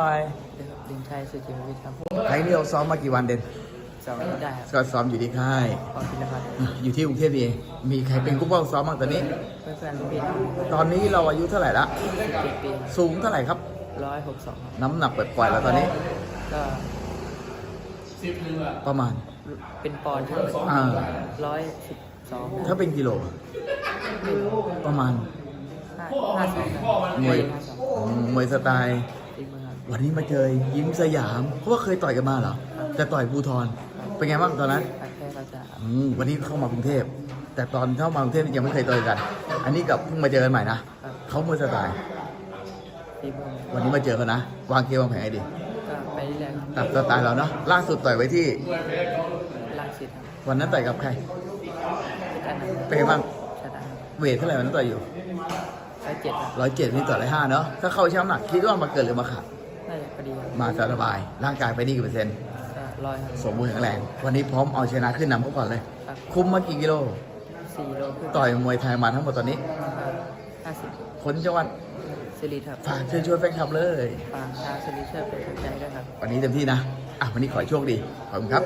ไปดินชัยสุจิมวิทย์ครับไทยนี่เราซ้อมมากี่วันเด่นสองไม่ได้ครับก็ซ้อมอยู่ที่ค่าย ขอบคุณนะครับอะอยู่ที่กรุงเทพนี่เองมีใครเป็นกู้เป้าซ้อมบ้างตอนนี้เพื่อนเพื่อนๆพี่น้องตอนนี้เราอายุเท่าไหร่ละ สิบเจ็ดปีสูงเท่าไหร่ครับ ร้อยหกสองครับน้ำหนักปล่อยๆแล้วตอนนี้ ก็ประมาณเป็นปอนด์อ่าร้อยสิบสองถ้าเป็นกิโลประมาณห้าห้าสองครับมวยห้าสองอืมมวยสไตล์ตีมือครับ วันนี้มาเจอยิ้มสยามเพราะว่าเคยต่อยกันมาเหรอแต่ต่อยภูทรเป็นไงบ้างตอนนั้นปัดแค่เราจะอืมวันนี้เข้ามากรุงเทพ แต่ตอนเข้ามากรุงเทพนี่ยังไม่เคยต่อยกัน อันนี้กับเพิ่งมาเจอกันใหม่นะครับเขามวยสไตล์ตีมือวันนี้มาเจอกันนะวางเกมวางแผนให้ดีก็ไปเรื่อยๆตัดสไตล์เราเนาะล่าสุดต่อยไว้ที่ล่างสิทธิ์ครับวันนั้นต่อยกับใครด้านนั้นเป็นไงบ้างชนะเวทเท่าไหร่วันนั้นต่อยอยู่ร้อยเจ็ดครับร้อยเจ็ดนี่ต่อร้อยห้าเนาะถ้าเข้าช่ำหนักคิดว่ามาเกิดหรือมาขาดน่าจะพ อดีครับมาสบาย ร่างกายไปนี่กี่เปอร์เซ็นต์ก็ร้อยครับ สมบูรณ์แข็งแรง วันนี้พร้อมเอาชนะขึ้นนำเขาก่อนเลย ครับ คุมมากี่กิโล สี่โลครึ่งต่อยมวยไทยมาทั้งหมดตอนนี้ ห้าสิบคนจังหวัดสิริครับฝากเชิญชวนแฟนคลับเลยฟางชาวสิริเชื่อเป็นกำลังใจด้วยครับ วันนี้เต็มที่นะ อะวันนี้ขอให้โชคดี ขอบคุณครับ